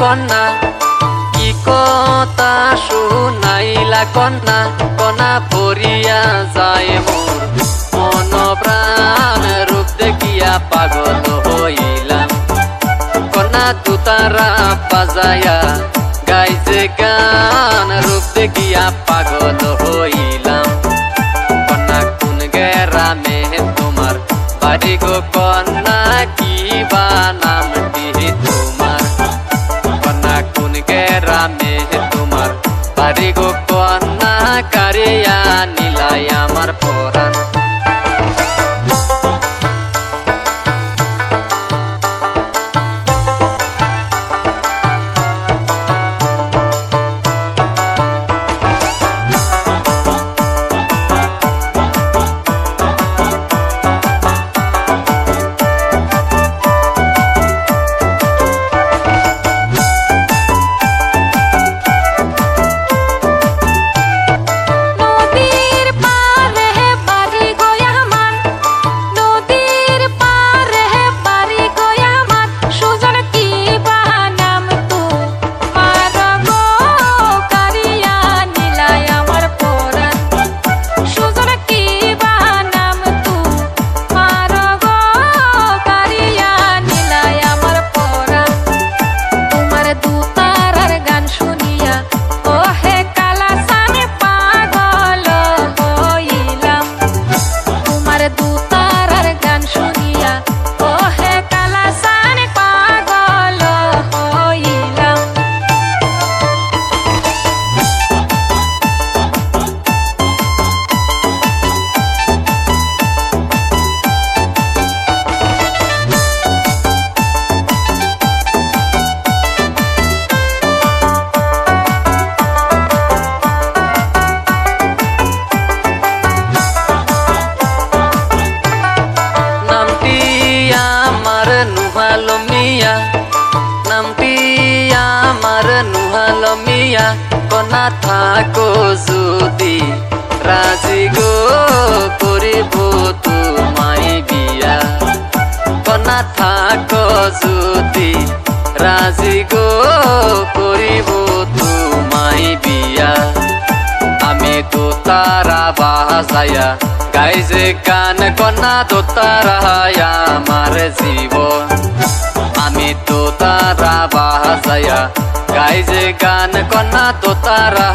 কন্যা, কি কথা শুনাইলা কন্যা কনা ভরিয়া যায় মন প্রাণ রূপ দেখিয়া পাগল হইলাম। কন্যা তু তারা বাজায়া, গাইছে গান রূপ দেখিয়া পাগল হইলাম। কন্যা কোন গেরামে তোমার বাড়ি গো, কন্যা কি বা বাড়ি গো কন্যা কারিয়া নিলাই আমার পরাণ। কনা থাকো যদি। রাজি গো করিব তোমাই বিয়া। কনা থাকো যদি। রাজি গো করিব তোমাই বিয়া। আমি তো তারা বাসায়া গাইছে গান কন্যা তো তারা আমার জীবন। আমি তো তারা বাসায়া গাইছে গান কন্যা তো তারা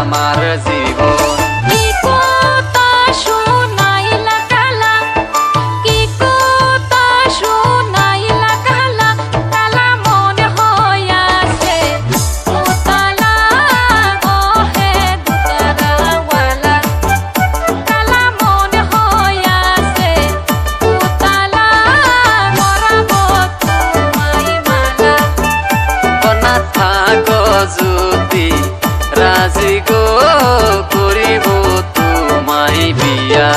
আমার জীবন। থাকো যদি রাজি গো করিব তোমায় বিয়া।